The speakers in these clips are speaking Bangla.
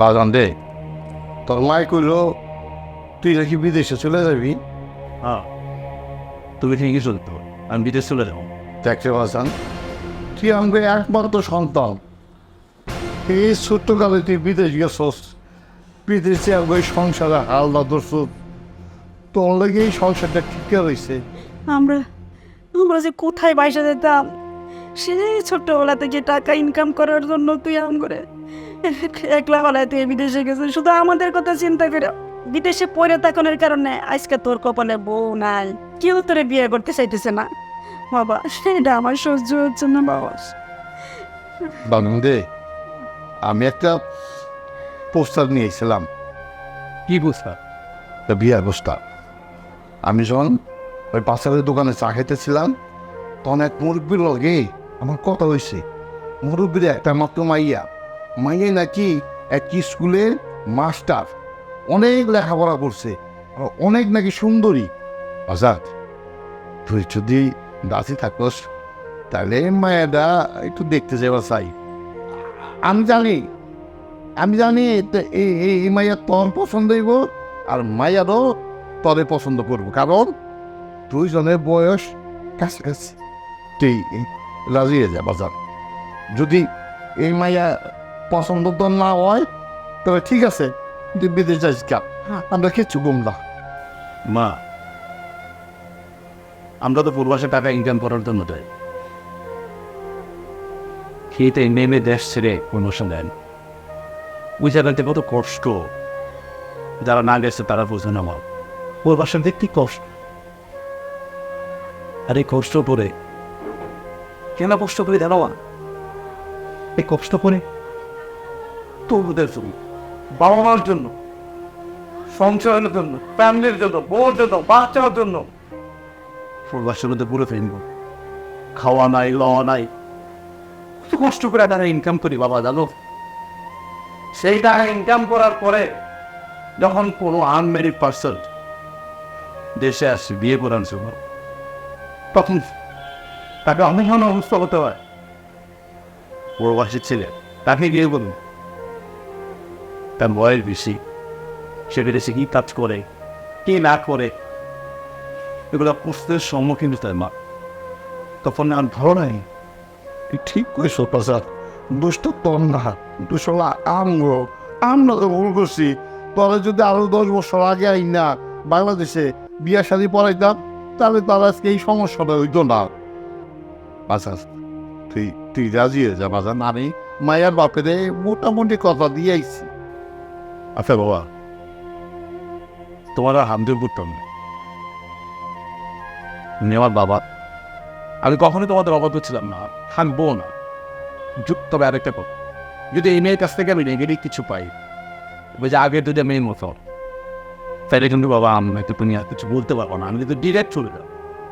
বাজান দে তোর মাই কইলো তুই নাকি বিদেশে চলে যাবি? হ্যাঁ। তুমি ঠিকই চলতো আমি বিদেশ চলে যাব। দেখতে বাজান তুই আমাকে একমাত্র সন্তান। এই ছোট্টকালে তুই বিদেশ গেছস বিদেশে আমাকে সংসারে হালদা দোষত তোর লাগে এই সংসারটা ঠিক রয়েছে আমরা আমরা যে কোথায় বাইসা যেতাম সেই ছোট্টবেলা থেকে টাকা ইনকাম করার জন্য তুই আম করে একলা বেলায় তুই বিদেশে গেছিস। শুধু আমাদের কথা চিন্তা করে। বিদেশে পড়ে থাকানোর কারণে আজকে তোর কপালে বউ নাই। কেউ তোরে বিয়ে করতে চাইতেছে না। বাবা সেটা আমার সহ্য হচ্ছে না বাবা। বানুন দে আমি একটা পোস্টার নিয়ে এসেছিলাম। কি একটা বিয়ার পোস্টার। আমি যখন ওই পাশারের দোকানে চা খেতেছিলাম তখন এক মুরব্বীর লগে আমার কথা হয়েছে মুরব্বীর একটা মাত্র মাইয়া মাইয়া নাকি এক স্কুলের মাস্টার। অনেক লেখাপড়া করছে অনেক নাকি সুন্দরী। আজাদ, তুই যদি দাসি থাকস, তাহলে মায়াটা একটু দেখতে যাওয়া চাই। আমি জানি আমি জানি এই মাইয়া তোর পছন্দ হইব আর মাইয়ারও তরে পছন্দ করব, কারণ দুইজনের বয়স কাছাকাছি। তুই রাজি যা, বাজার। যদি এই মাইয়া পছন্দ তো না হয় তবে ঠিক আছে তুই বিদেশ যাইস কা আমরা কিচ্ছু গুমলা। মা আমরা তো পূর্বাসে টাকা ইনকাম করার জন্য যাই। খেতে নেমে দেশ ছেড়ে প্রমোশন দেন ওই জায়গাতে কত কষ্ট। যারা না গেছে তারা বোঝে না মা। পূর্বাসের দেখতে কষ্ট। আর এই কষ্ট করে কেন কষ্ট করে জানো এই কষ্ট করে তোদের জন্য বাবা মার জন্য, সংসারের জন্য, ফ্যামিলির জন্য, বউর জন্য, বাচ্চার জন্য। পুরো ফেলব খাওয়া নাই, লওয়া নাই। কত কষ্ট করে তারা ইনকাম করি বাবা, জানো? সেই টাকা ইনকাম করার পরে যখন কোনো আনমেরিড পার্সন দেশে আসে, বিয়ে করার জন্য তখন তাকে অনেক অবস্থা হতে হয়। প্রবাসী ছেলে, তাকে বিয়ে করুন তার বয়স বেশি সে বিদেশে কি কাজ করে কি না করে এগুলো প্রশ্নের সম্মুখীন হতে মা তখন আর ভালো নাই ঠিক কইস প্রসাদ দুষ্ট তোর না দুষ্ট হলো আমগো আমরা তো ভুল করছি তোরা যদি আরও দশ বছর আগে আই না বাংলাদেশে বিয়া শাদি পড়াইতাম তাহলে তার আজকে এই সমস্যাটা হইতো না আচ্ছা তুই তুই রাজি হয়ে যা বাজান আমি মায়ের বাপের মোটামুটি কথা দিয়ে আইছি আচ্ছা বাবা তোমার আর হামদের করতাম না আমার বাবা আমি কখনোই তোমাদের অবাধ্য ছিলাম না থাকব না। তবে আরেকটা কথা। যদি এই মেয়ের কাছ থেকে আমি নেগেটিভ কিছু পাই যে আগের যদি মেয়ের মতো তাহলে কিন্তু বাবা আমি একটু তুমি আর কিছু বলতে পারব না। আমি কিন্তু ডিরেক্ট চলে যাব।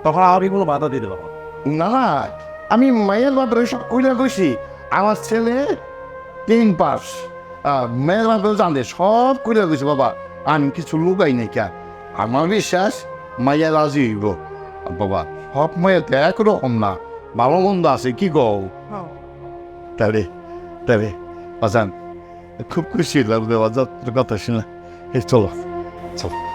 তখন আমি কোনো বাধা দিতে পারব না। আমি মায়ের বাপের সব কইরা কইছি, আমার ছেলে তিন পাস মেয়ের বাপের জানে সব করে গেছে বাবা আমি কিছু লুকাই নাই কে। আমার বিশ্বাস মাইয়া রাজি হইব। বাবা সব মায়ের তো একরকম না ভালো মন্দ আছে কি গো তবে তাহলে বাজান খুব খুশি লাগবে বাজার কথা শুনে চলো চলো।